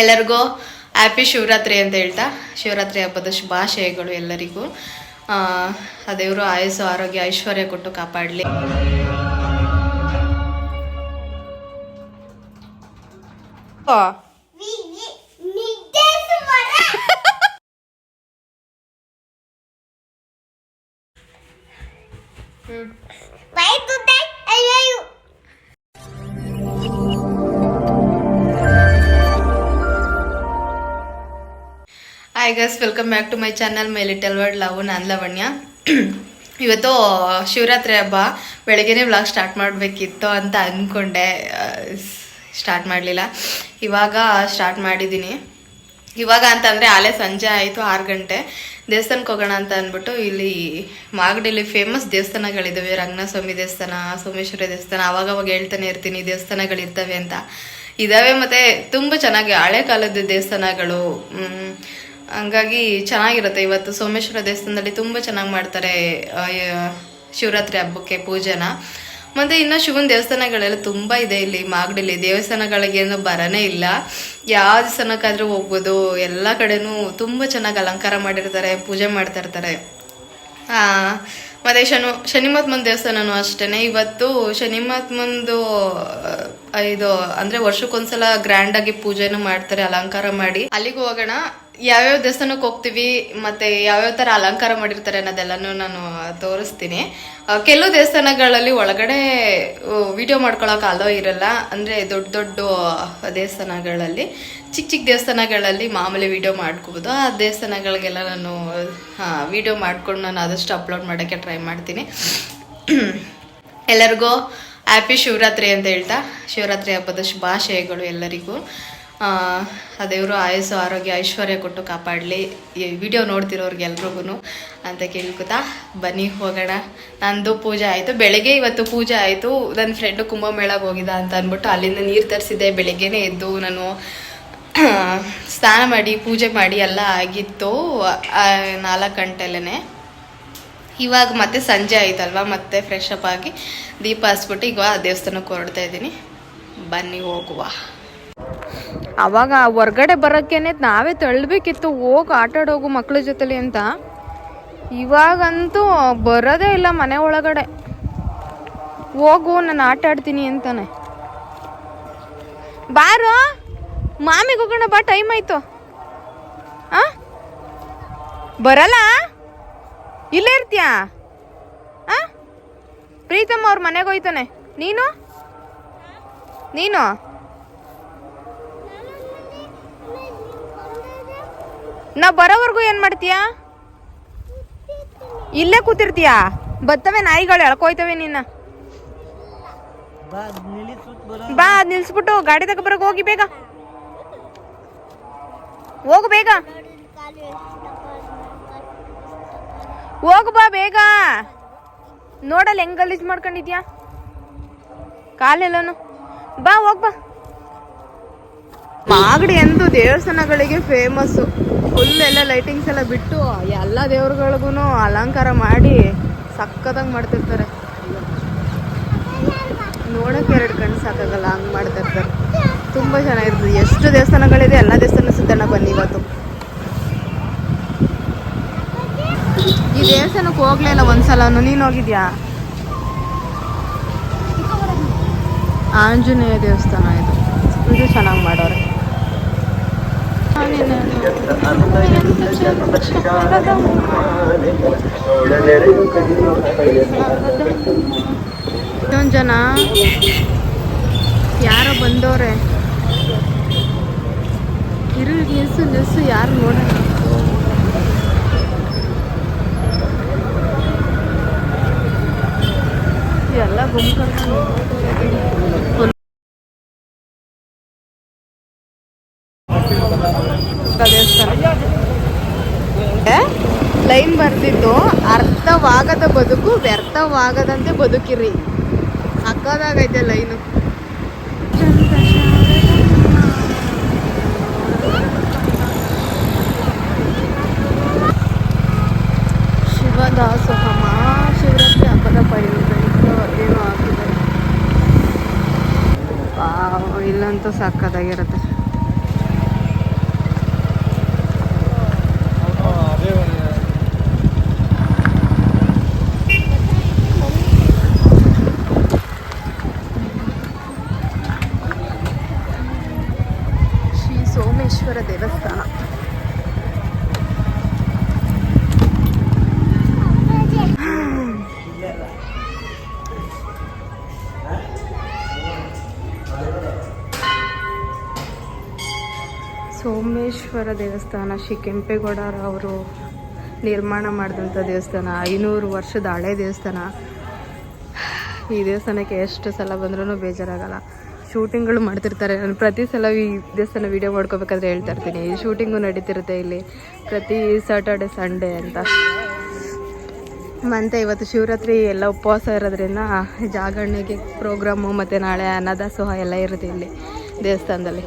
ಎಲ್ಲರಿಗೂ ಹ್ಯಾಪಿ ಶಿವರಾತ್ರಿ ಅಂತ ಹೇಳ್ತಾ. ಶಿವರಾತ್ರಿ ಹಬ್ಬದ ಶುಭಾಶಯಗಳು ಎಲ್ಲರಿಗೂ. ಆ, ದೇವರು ಆಯಸ್ಸು ಆರೋಗ್ಯ ಐಶ್ವರ್ಯ ಕೊಟ್ಟು ಕಾಪಾಡಲಿ. Hi guys welcome back to my channel my little word love ನಾನು ಲವಣ್ಯ ಇವತ್ತು ಶಿವರಾತ್ರಿ ಹಬ್ಬ, ಬೆಳಗ್ಗೆನೇ ವ್ಲಾಗ್ ಸ್ಟಾರ್ಟ್ ಮಾಡಬೇಕಿತ್ತು ಅಂತ ಅಂದ್ಕೊಂಡೆ ಸ್ಟಾರ್ಟ್ ಮಾಡಲಿಲ್ಲ. ಇವಾಗ ಸ್ಟಾರ್ಟ್ ಮಾಡಿದ್ದೀನಿ. ಇವಾಗ ಅಂತಂದರೆ ಆಲೆ ಸಂಜೆ ಆಯಿತು, ಆರು ಗಂಟೆ. ದೇವಸ್ಥಾನಕ್ಕೆ ಹೋಗೋಣ ಅಂತ ಅಂದ್ಬಿಟ್ಟು ಇಲ್ಲಿ ಮಾಗಡಿಲಿ ಫೇಮಸ್ ದೇವಸ್ಥಾನಗಳಿದ್ದಾವೆ ರಂಗನಾಥಸ್ವಾಮಿ ದೇವಸ್ಥಾನ, ಸೋಮೇಶ್ವರ ದೇವಸ್ಥಾನ, ಅವಾಗವಾಗ ಹೇಳ್ತಾನೆ ಇರ್ತೀನಿ, ದೇವಸ್ಥಾನಗಳಿರ್ತವೆ ಅಂತ. ಇದಾವೆ ಮತ್ತು ತುಂಬ ಚೆನ್ನಾಗಿ ಹಳೆ ಕಾಲದ ದೇವಸ್ಥಾನಗಳು. ಹಂಗಾಗಿ ಚೆನ್ನಾಗಿರುತ್ತೆ. ಇವತ್ತು ಸೋಮೇಶ್ವರ ದೇವಸ್ಥಾನದಲ್ಲಿ ತುಂಬ ಚೆನ್ನಾಗಿ ಮಾಡ್ತಾರೆ ಶಿವರಾತ್ರಿ ಹಬ್ಬಕ್ಕೆ ಪೂಜೆನ. ಮತ್ತೆ ಇನ್ನು ಶಿವನ ದೇವಸ್ಥಾನಗಳೆಲ್ಲ ತುಂಬ ಇದೆ ಇಲ್ಲಿ, ಮಾಗಡಿಲಿ. ದೇವಸ್ಥಾನಗಳಿಗೇನು ಬರನೇ ಇಲ್ಲ. ಯಾವ ದೇವಸ್ಥಾನಕ್ಕಾದ್ರೂ ಹೋಗ್ಬೋದು. ಎಲ್ಲ ಕಡೆನೂ ತುಂಬ ಚೆನ್ನಾಗಿ ಅಲಂಕಾರ ಮಾಡಿರ್ತಾರೆ, ಪೂಜೆ ಮಾಡ್ತಾ ಇರ್ತಾರೆ. ಮತ್ತೆ ಶನು ಶನಿಮಹಾತ್ಮನ ದೇವಸ್ಥಾನನೂ ಅಷ್ಟೇನೆ. ಇವತ್ತು ಶನಿಮಹಾತ್ಮಂದು ಇದು, ಅಂದ್ರೆ ವರ್ಷಕ್ಕೊಂದ್ಸಲ ಗ್ರ್ಯಾಂಡ್ ಆಗಿ ಪೂಜೆನೂ ಮಾಡ್ತಾರೆ, ಅಲಂಕಾರ ಮಾಡಿ. ಅಲ್ಲಿಗೆ ಹೋಗೋಣ. ಯಾವ್ಯಾವ ದೇವಸ್ಥಾನಕ್ಕೆ ಹೋಗ್ತೀವಿ, ಮತ್ತೆ ಯಾವ್ಯಾವ ತರ ಅಲಂಕಾರ ಮಾಡಿರ್ತಾರೆ ಅನ್ನೋದೆಲ್ಲನೂ ನಾನು ತೋರಿಸ್ತೀನಿ. ಕೆಲವು ದೇವಸ್ಥಾನಗಳಲ್ಲಿ ಒಳಗಡೆ ವಿಡಿಯೋ ಮಾಡ್ಕೊಳಕ್ ಅಲೋ ಇರಲ್ಲ. ಅಂದ್ರೆ ದೊಡ್ಡ ದೊಡ್ಡ ದೇವಸ್ಥಾನಗಳಲ್ಲಿ, ಚಿಕ್ಕ ಚಿಕ್ಕ ದೇವಸ್ಥಾನಗಳಲ್ಲಿ ಮಾಮೂಲಿ ವಿಡಿಯೋ ಮಾಡ್ಕೋಬೋದು. ಆ ದೇವಸ್ಥಾನಗಳಿಗೆಲ್ಲ ನಾನು ವಿಡಿಯೋ ಮಾಡ್ಕೊಂಡು ನಾನು ಆದಷ್ಟು ಅಪ್ಲೋಡ್ ಮಾಡೋಕ್ಕೆ ಟ್ರೈ ಮಾಡ್ತೀನಿ. ಎಲ್ಲರಿಗೂ ಹ್ಯಾಪಿ ಶಿವರಾತ್ರಿ ಅಂತ ಹೇಳ್ತಾ, ಶಿವರಾತ್ರಿ ಹಬ್ಬದ ಶುಭಾಶಯಗಳು ಎಲ್ಲರಿಗೂ. ಆ, ದೇವರು ಆಯಸ್ಸು ಆರೋಗ್ಯ ಐಶ್ವರ್ಯ ಕೊಟ್ಟು ಕಾಪಾಡಲಿ. ಈ ವಿಡಿಯೋ ನೋಡ್ತಿರೋರ್ಗೆಲ್ರಿಗೂ ಅಂತ ಕೇಳ್ಕೊತಾ ಬನ್ನಿ ಹೋಗೋಣ. ನಂದು ಪೂಜೆ ಆಯಿತು. ಬೆಳಗ್ಗೆ ಇವತ್ತು ಪೂಜೆ ಆಯಿತು. ನನ್ನ ಫ್ರೆಂಡು ಕುಂಭಮೇಳಗೆ ಹೋಗಿದ್ದ ಅಂತ ಅಂದ್ಬಿಟ್ಟು ಅಲ್ಲಿಂದ ನೀರು ತರಿಸಿದ್ದೆ. ಬೆಳಗ್ಗೆನೇ ಎದ್ದು ನಾನು ಸ್ನಾನ ಮಾಡಿ ಪೂಜೆ ಮಾಡಿ ಎಲ್ಲ ಆಗಿತ್ತು. ನಾಲ್ಕು ಗಂಟೆಲೇ ಇವಾಗ ಮತ್ತೆ ಸಂಜೆ ಆಯ್ತಲ್ವಾ? ಮತ್ತೆ ಫ್ರೆಶ್ ಅಪ್ ಆಗಿ ದೀಪ ಹಚ್ಬಿಟ್ಟು ಈಗ ದೇವಸ್ಥಾನಕ್ಕೆ ಹೊರಡ್ತಾ ಇದ್ದೀನಿ. ಬನ್ನಿ ಹೋಗುವ. ಅವಾಗ ಹೊರ್ಗಡೆ ಬರೋಕ್ಕೇನೆ ನಾವೇ ತಳ್ಳಬೇಕಿತ್ತು, ಹೋಗಿ ಆಟಾಡೋಗು ಮಕ್ಳ ಜೊತೆಲಿ ಅಂತ. ಇವಾಗಂತೂ ಬರೋದೇ ಇಲ್ಲ ಮನೆ ಒಳಗಡೆ. ಹೋಗು, ನಾನು ಆಟ ಆಡ್ತೀನಿ ಅಂತಾನೆ. ಬಾರು, ಮಾಮಿಗೆ ಹೋಗೋಣ ಬಾ ಟೈಮ್ ಆಯ್ತು. ಆ? ಬರಲ್ಲ? ಇಲ್ಲೇ ಇರ್ತೀಯಾ? ಆ? ಪ್ರೀತಮ್ಮ ಅವ್ರ ಮನೆಗೆ ಹೋಯ್ತಾನೆ. ನೀನು? ನೀನು? ನಾ ಬರೋವರೆಗೂ ಏನು ಮಾಡ್ತೀಯಾ? ಇಲ್ಲೇ ಕೂತಿರ್ತೀಯಾ? ಬತ್ತವೆ ನಾಯಿಗಳು ಎಳ್ಕೋಯ್ತವೆ ನಿನ್ನ. ಬಾ ಅದ್ ನಿಲ್ಸ್ಬಿಟ್ಟು ಗಾಡಿ ತಗ ಬರಕ್ ಹೋಗಿ ಬೇಗ. ಹೋಗು ಬೇಗ. ಹೋಗು ಬಾ ಬೇಗ. ನೋಡಲ್ಲ ಹೆಂಗ್ ಗಲೀಜ್ ಮಾಡ್ಕೊಂಡಿದ್ಯಾ? ಕಾಲೆಲ್ಲನು. ಬಾ ಹೋಗ್ ಬಾ. ಮಾಗಡಿ ಎಂದು ದೇವಸ್ಥಾನಗಳಿಗೆ ಫೇಮಸ್ಸು ಫುಲ್ ಎಲ್ಲ ಲೈಟಿಂಗ್ಸ್ ಎಲ್ಲ ಬಿಟ್ಟು ಎಲ್ಲ ದೇವ್ರಗಳಿಗೂ ಅಲಂಕಾರ ಮಾಡಿ ಸಕ್ಕತ್ತಾಗಿ ಮಾಡ್ತಿರ್ತಾರೆ. ನೋಡಕ್ಕೆ ಎರಡು ಕಣ್ಣು ಸಾಕಾಗಲ್ಲ, ಹಂಗೆ ಮಾಡ್ತಿರ್ತಾರೆ. ತುಂಬ ಚೆನ್ನಾಗಿರ್ತದೆ. ಎಷ್ಟು ದೇವಸ್ಥಾನಗಳಿದೆ, ಎಲ್ಲ ದೇವಸ್ಥಾನ ಸುತ್ತಣ ಬನ್ನಿ ಇವತ್ತು. ಈ ದೇವಸ್ಥಾನಕ್ಕೆ ಹೋಗ್ಲೇ ಇಲ್ಲ ಒಂದ್ಸಲ. ನೀನು ಹೋಗಿದ್ಯಾ? ಆಂಜನೇಯ ದೇವಸ್ಥಾನ ಇದು. ಇದು ಚೆನ್ನಾಗಿ ಮಾಡೋರೆ. ಇನ್ನೊಂದು ಜನ ಯಾರೋ ಬಂದವ್ರೆ. ಇರು ನಿಲ್ಸು ನಿಲ್ಸು ಯಾರು ನೋಡೋಣ ಎಲ್ಲ ಗುಂಪು ಲೈನ್ ಬರ್ತಿತ್ತು ಅರ್ಥವಾಗದ ಬದುಕು, ವ್ಯರ್ಥವಾಗದಂತೆ ಬದುಕಿರಿ. ಅಕ್ಕದಾಗೈತೆ ಲೈನು. ಶಿವದಾಸೋಹ ಮಹಾಶಿವರಾತ್ರಿ ಹಬ್ಬದ ಪ್ರಯುಕ್ತ ಏನೋ ಹಾಕಿದ್ದಾರೆ. ಇಲ್ಲಂತೂ ಸಕ್ಕದಾಗಿರುತ್ತೆ ಸೋಮೇಶ್ವರ ದೇವಸ್ಥಾನ ಶ್ರೀ ಕೆಂಪೇಗೌಡರವರು ನಿರ್ಮಾಣ ಮಾಡಿದಂಥ ದೇವಸ್ಥಾನ, ಐನೂರು ವರ್ಷದ ಹಳೆ ದೇವಸ್ಥಾನ. ಈ ದೇವಸ್ಥಾನಕ್ಕೆ ಎಷ್ಟು ಸಲ ಬಂದ್ರೂ ಬೇಜಾರಾಗಲ್ಲ. ಶೂಟಿಂಗ್ಗಳು ಮಾಡ್ತಿರ್ತಾರೆ. ನಾನು ಪ್ರತಿ ಸಲ ಈ ದೇವಸ್ಥಾನ ವೀಡಿಯೋ ಮಾಡ್ಕೋಬೇಕಾದ್ರೆ ಹೇಳ್ತಾ ಇರ್ತೀನಿ. ಈ ಶೂಟಿಂಗು ನಡೀತಿರುತ್ತೆ ಇಲ್ಲಿ ಪ್ರತಿ ಸಾಟರ್ಡೆ ಸಂಡೇ ಅಂತ. ಮತ್ತು ಇವತ್ತು ಶಿವರಾತ್ರಿ ಎಲ್ಲ ಉಪವಾಸ ಇರೋದ್ರಿಂದ ಜಾಗರಣೆಗೆ ಪ್ರೋಗ್ರಾಮು ಮತ್ತು ನಾಳೆ ಅನ್ನದಾಸೋಹ ಎಲ್ಲ ಇರುತ್ತೆ ಇಲ್ಲಿ ದೇವಸ್ಥಾನದಲ್ಲಿ.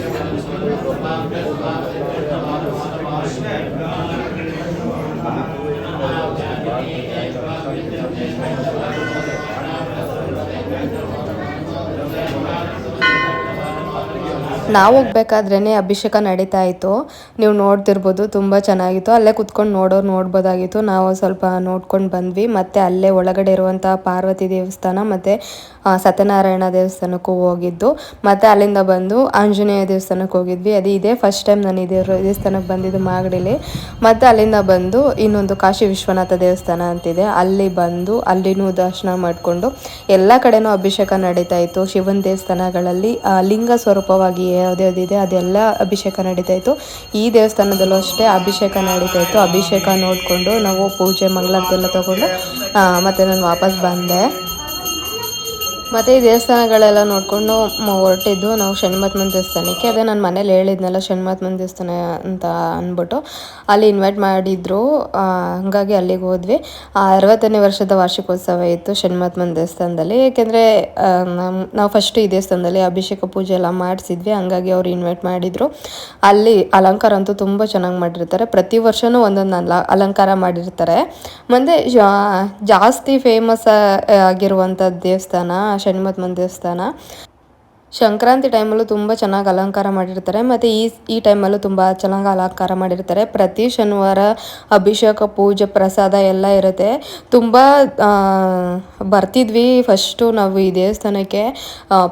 ನಾವು ಹೋಗ್ಬೇಕಾದ್ರೇ ಅಭಿಷೇಕ ನಡೀತಾ ಇತ್ತು ನೀವು ನೋಡ್ತಿರ್ಬೋದು ತುಂಬ ಚೆನ್ನಾಗಿತ್ತು. ಅಲ್ಲೇ ಕುತ್ಕೊಂಡು ನೋಡೋರು ನೋಡ್ಬೋದಾಗಿತ್ತು. ನಾವು ಸ್ವಲ್ಪ ನೋಡ್ಕೊಂಡು ಬಂದ್ವಿ. ಮತ್ತು ಅಲ್ಲೇ ಒಳಗಡೆ ಇರುವಂಥ ಪಾರ್ವತಿ ದೇವಸ್ಥಾನ ಮತ್ತು ಸತ್ಯನಾರಾಯಣ ದೇವಸ್ಥಾನಕ್ಕೂ ಹೋಗಿದ್ದು. ಮತ್ತು ಅಲ್ಲಿಂದ ಬಂದು ಆಂಜನೇಯ ದೇವಸ್ಥಾನಕ್ಕೆ ಹೋಗಿದ್ವಿ. ಅದು ಇದೇ ಫಸ್ಟ್ ಟೈಮ್ ನಾನು ಇದೇ ದೇವಸ್ಥಾನಕ್ಕೆ ಬಂದಿದ್ದು ಮಾಗಡಿಲಿ. ಮತ್ತು ಅಲ್ಲಿಂದ ಬಂದು ಇನ್ನೊಂದು ಕಾಶಿ ವಿಶ್ವನಾಥ ದೇವಸ್ಥಾನ ಅಂತಿದೆ. ಅಲ್ಲಿ ಬಂದು ಅಲ್ಲಿನೂ ದರ್ಶನ ಮಾಡಿಕೊಂಡು ಎಲ್ಲ ಕಡೆನೂ ಅಭಿಷೇಕ ನಡೀತಾ ಇತ್ತು ಶಿವನ ದೇವಸ್ಥಾನಗಳಲ್ಲಿ ಲಿಂಗ ಸ್ವರೂಪವಾಗಿ ಯಾವುದ್ಯಾವ್ದಿದೆ ಅದೆಲ್ಲ ಅಭಿಷೇಕ ನಡೀತಾ ಇತ್ತು. ಈ ದೇವಸ್ಥಾನದಲ್ಲೂ ಅಷ್ಟೇ ಅಭಿಷೇಕ ನಡೀತಾ ಇತ್ತು. ಅಭಿಷೇಕ ನೋಡಿಕೊಂಡು ನಾವು ಪೂಜೆ ಮಂಗಳಾರತಿ ಎಲ್ಲ ತಗೊಂಡು ಮತ್ತೆ ನಾನು ವಾಪಸ್ ಬಂದೆ. ಮತ್ತು ಈ ದೇವಸ್ಥಾನಗಳೆಲ್ಲ ನೋಡಿಕೊಂಡು ಹೊರಟಿದ್ದು ನಾವು ಷಣ್ಮತ್ಮನ್ ದೇವಸ್ಥಾನಕ್ಕೆ. ಅದೇ ನಾನು ಮನೇಲಿ ಹೇಳಿದ್ನಲ್ಲ ಷಣ್ಮತ್ಮನ್ ದೇವಸ್ಥಾನ ಅಂತ ಅಂದ್ಬಿಟ್ಟು ಅಲ್ಲಿ ಇನ್ವೈಟ್ ಮಾಡಿದ್ರು. ಹಂಗಾಗಿ ಅಲ್ಲಿಗೆ ಹೋದ್ವಿ. ಆ, ಅರವತ್ತನೇ ವರ್ಷದ ವಾರ್ಷಿಕೋತ್ಸವ ಇತ್ತು ಷಣ್ಮತ್ಮನ್ ದೇವಸ್ಥಾನದಲ್ಲಿ. ಏಕೆಂದರೆ ನಮ್ಮ ನಾವು ಫಸ್ಟ್ ಈ ದೇವಸ್ಥಾನದಲ್ಲಿ ಅಭಿಷೇಕ ಪೂಜೆ ಎಲ್ಲ ಮಾಡಿಸಿದ್ವಿ. ಹಂಗಾಗಿ ಅವ್ರು ಇನ್ವೈಟ್ ಮಾಡಿದರು. ಅಲ್ಲಿ ಅಲಂಕಾರ ಅಂತೂ ತುಂಬ ಚೆನ್ನಾಗಿ ಮಾಡಿರ್ತಾರೆ. ಪ್ರತಿ ವರ್ಷವೂ ಒಂದೊಂದು ಅಲ ಅಲಂಕಾರ ಮಾಡಿರ್ತಾರೆ. ಮುಂದೆ ಜಾಸ್ತಿ ಫೇಮಸ್ ಆಗಿರುವಂಥ ದೇವಸ್ಥಾನ ಷಣ್ಮತ್ಮನ್ ದೇವಸ್ಥಾನ ಸಂಕ್ರಾಂತಿ ಟೈಮಲ್ಲೂ ತುಂಬ ಚೆನ್ನಾಗಿ ಅಲಂಕಾರ ಮಾಡಿರ್ತಾರೆ ಮತ್ತು ಈ ಈ ಟೈಮಲ್ಲೂ ತುಂಬ ಚೆನ್ನಾಗಿ ಅಲಂಕಾರ ಮಾಡಿರ್ತಾರೆ. ಪ್ರತಿ ಶನಿವಾರ ಅಭಿಷೇಕ, ಪೂಜೆ, ಪ್ರಸಾದ ಎಲ್ಲ ಇರುತ್ತೆ. ತುಂಬ ಬರ್ತಿದ್ವಿ ಫಸ್ಟು ನಾವು ಈ ದೇವಸ್ಥಾನಕ್ಕೆ.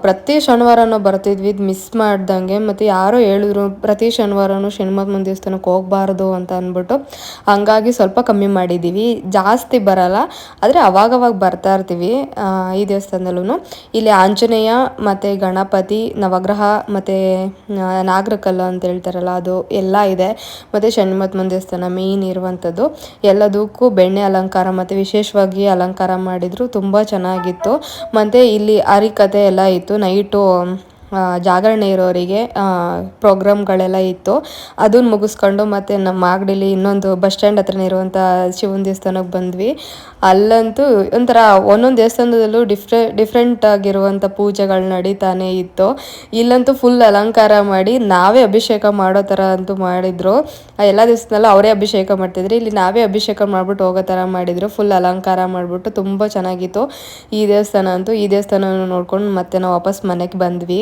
ಪ್ರತಿ ಶನಿವಾರನೂ ಬರ್ತಿದ್ವಿ ಮಿಸ್ ಮಾಡ್ದಂಗೆ. ಮತ್ತು ಯಾರೋ ಹೇಳಿದ್ರು, ಪ್ರತಿ ಶನಿವಾರನೂ ಷಣ್ಮತ್ಮನ್ ದೇವಸ್ಥಾನಕ್ಕೆ ಹೋಗಬಾರ್ದು ಅಂತ ಅಂದ್ಬಿಟ್ಟು. ಹಂಗಾಗಿ ಸ್ವಲ್ಪ ಕಮ್ಮಿ ಮಾಡಿದ್ದೀವಿ. ಜಾಸ್ತಿ ಬರಲ್ಲ, ಆದರೆ ಅವಾಗವಾಗ ಬರ್ತಾ ಇರ್ತೀವಿ ಈ ದೇವಸ್ಥಾನದಲ್ಲೂ ಇಲ್ಲಿ ಆಂಜನೇಯ ಮತ್ತು ಗಣಪತಿ, ನವಗ್ರಹ ಮತ್ತು ನಾಗರಕಲ್ಲು ಅಂತ ಹೇಳ್ತಾರಲ್ಲ, ಅದು ಎಲ್ಲ ಇದೆ. ಮತ್ತು ಷಣ್ಮತ್ಮನ ದೇವಸ್ಥಾನ ಮೇಯ್ನ್ ಇರುವಂಥದ್ದು. ಎಲ್ಲದಕ್ಕೂ ಬೆಣ್ಣೆ ಅಲಂಕಾರ ಮತ್ತು ವಿಶೇಷವಾಗಿ ಅಲಂಕಾರ ಮಾಡಿದರು. ತುಂಬ ಚೆನ್ನಾಗಿತ್ತು. ಮತ್ತು ಇಲ್ಲಿ ಹರಿಕತೆ ಎಲ್ಲ ಇತ್ತು. ನೈಟು ಜಾಗರಣೆ ಇರೋರಿಗೆ ಪ್ರೋಗ್ರಾಮ್ಗಳೆಲ್ಲ ಇತ್ತು. ಅದನ್ನ ಮುಗಿಸ್ಕೊಂಡು ಮತ್ತೆ ನಮ್ಮ ಮಾಗಡಿಲಿ ಇನ್ನೊಂದು ಬಸ್ ಸ್ಟ್ಯಾಂಡ್ ಹತ್ರನೇ ಇರುವಂಥ ಶಿವನ ದೇವಸ್ಥಾನಕ್ಕೆ ಬಂದ್ವಿ. ಅಲ್ಲಂತೂ ಒಂಥರ ಒಂದೊಂದು ದೇವಸ್ಥಾನದಲ್ಲೂ ಡಿಫ್ರೆ, ಡಿಫ್ರೆಂಟ್ ಆಗಿರುವಂಥ ಪೂಜೆಗಳು ನಡೀತಾನೆ ಇತ್ತು. ಇಲ್ಲಂತೂ ಫುಲ್ ಅಲಂಕಾರ ಮಾಡಿ ನಾವೇ ಅಭಿಷೇಕ ಮಾಡೋ ಥರ ಅಂತೂ ಮಾಡಿದ್ರು. ಎಲ್ಲ ದೇವಸ್ಥಾನದಲ್ಲೂ ಅವರೇ ಅಭಿಷೇಕ ಮಾಡ್ತಿದ್ರು. ಇಲ್ಲಿ ನಾವೇ ಅಭಿಷೇಕ ಮಾಡ್ಬಿಟ್ಟು ಹೋಗೋ ಥರ ಮಾಡಿದ್ರು. ಫುಲ್ ಅಲಂಕಾರ ಮಾಡಿಬಿಟ್ಟು ತುಂಬ ಚೆನ್ನಾಗಿತ್ತು. ಈ ದೇವಸ್ಥಾನ ಅಂತೂ ಈ ದೇವಸ್ಥಾನ ನೋಡ್ಕೊಂಡು ಮತ್ತೆ ನಾವು ವಾಪಸ್ ಮನೆಗೆ ಬಂದ್ವಿ.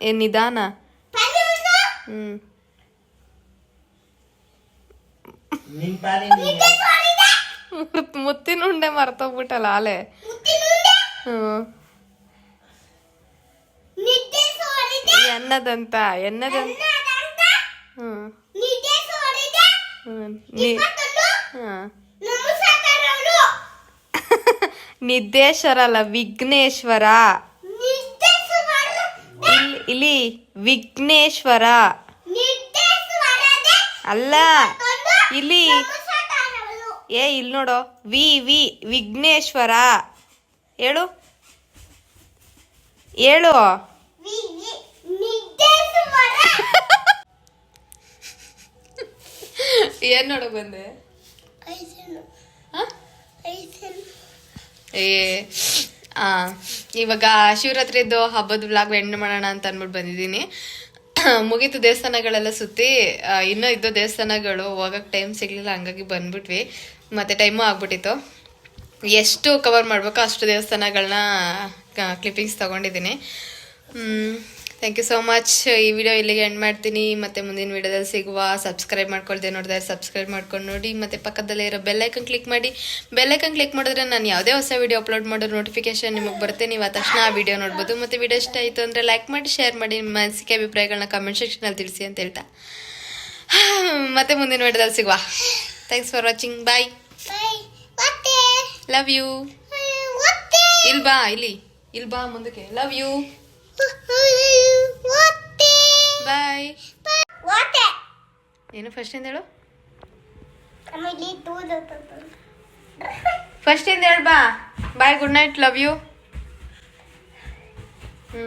ಏ ನಿಧಾನ. ಮುತ್ತಿನ ಉಂಡೆ ಮರ್ತೋಗ್ಬಿಟ್ಟಲ್ಲ ಆಲೆ. ಸರಿದೆ? ಎನ್ನದಂತ ಎನ್ನದಂತ ಹ್ಮ್. ಹ್ಞೂ ನಿತ್ಯ ಸರಿದೆ ಹ್ಞೂ ನೀ ಇಪ್ಪತ್ತೊಂದು ಹಾಂ ನಮಸ್ಕಾರಗಳು ನಿದ್ದೇಶ್ವರ ಅಲ್ಲ ವಿಘ್ನೇಶ್ವರ ನಿದ್ದೇಶ್ವರ ಇಲ್ಲಿ ವಿಘ್ನೇಶ್ವರ. ಅಲ್ಲ ಇಲ್ಲಿ ಏ ಇಲ್ಲಿ ನೋಡು. ವಿ ವಿ ವಿಘ್ನೇಶ್ವರ. ಹೇಳು. ಹೇಳು. ವಿ ವಿ ನಿದ್ದೇಶ್ವರ ಏನ್ ನೋಡ ಬಂದೆ? ಐಸನು. ಐಸನು. ಏ ಆ, ಇವಾಗ ಶಿವರಾತ್ರಿದು ಹಬ್ಬದ ಬ್ಲಾಗ್ ಎಂಡ್ ಮಾಡೋಣ ಅಂತ ಅಂದ್ಬಿಟ್ಟು ಬಂದಿದ್ದೀನಿ. ಮುಗೀತು ದೇವಸ್ಥಾನಗಳೆಲ್ಲ ಸುತ್ತಿ ಇನ್ನೂ ಇದ್ದು ದೇವಸ್ಥಾನಗಳು ಹೋಗಕ್ಕೆ ಟೈಮ್ ಸಿಗಲಿಲ್ಲ, ಹಂಗಾಗಿ ಬಂದ್ಬಿಟ್ವಿ. ಮತ್ತೆ ಟೈಮು ಆಗ್ಬಿಟ್ಟಿತ್ತು. ಎಷ್ಟು ಕವರ್ ಮಾಡಬೇಕೋ ಅಷ್ಟು ದೇವಸ್ಥಾನಗಳನ್ನ ಕ್ಲಿಪ್ಪಿಂಗ್ಸ್ ತೊಗೊಂಡಿದ್ದೀನಿ. ಥ್ಯಾಂಕ್ ಯು ಸೋ ಮಚ್ ಈ ವಿಡಿಯೋ ಇಲ್ಲಿಗೆ ಎಂಡ್ ಮಾಡ್ತೀನಿ. ಮತ್ತೆ ಮುಂದಿನ ವಿಡಿಯೋದಲ್ಲಿ ಸಿಗುವ. ಸಬ್ಸ್ಕ್ರೈಬ್ ಮಾಡ್ಕೊಳ್ದೆ ನೋಡಿದ್ರೆ ಸಬ್ಸ್ಕ್ರೈಬ್ ಮಾಡ್ಕೊಂಡು ನೋಡಿ. ಮತ್ತೆ ಪಕ್ಕದಲ್ಲೇ ಇರೋ ಬೆಲ್ಲೈಕನ್ ಕ್ಲಿಕ್ ಮಾಡಿ. ಬೆಲ್ಲೈಕನ್ ಕ್ಲಿಕ್ ಮಾಡಿದ್ರೆ ನಾನು ಯಾವುದೇ ಹೊಸ ವಿಡಿಯೋ ಅಪ್ಲೋಡ್ ಮಾಡೋ ನೋಟಿಫಿಕೇಶನ್ ನಿಮಗೆ ಬರುತ್ತೆ. ನೀವು ಆ ತಕ್ಷಣ ಆ ವಿಡಿಯೋ ನೋಡ್ಬೋದು. ಮತ್ತೆ ವಿಡಿಯೋ ಇಷ್ಟ ಆಯಿತು ಅಂದರೆ ಲೈಕ್ ಮಾಡಿ ಶೇರ್ ಮಾಡಿ ನಿಮ್ಮ ಅನಿಸಿಕೆ ಅಭಿಪ್ರಾಯಗಳನ್ನ ಕಮೆಂಟ್ ಸೆಕ್ಷನಲ್ಲಿ ತಿಳಿಸಿ ಅಂತ ಹೇಳ್ತಾ. ಮತ್ತೆ ಮುಂದಿನ ವಿಡಿಯೋದಲ್ಲಿ ಸಿಗುವ. Thanks for watching bye love you ಇಲ್ಬಾ ಇಲ್ಲಿ ಬಾ ಇಲ್ಲಿ. ಇಲ್ಲಿ ಬಾ ಮುಂದಕ್ಕೆ. ಲವ್ ಯು ಬಾಯ್ ಏನು ಫಸ್ಟ್ ಇಂದ ಹೇಳು? ಫಸ್ಟ್ ಇಂದ ಹೇಳು ಬಾ. Bye good night love you ಹ್ಞೂ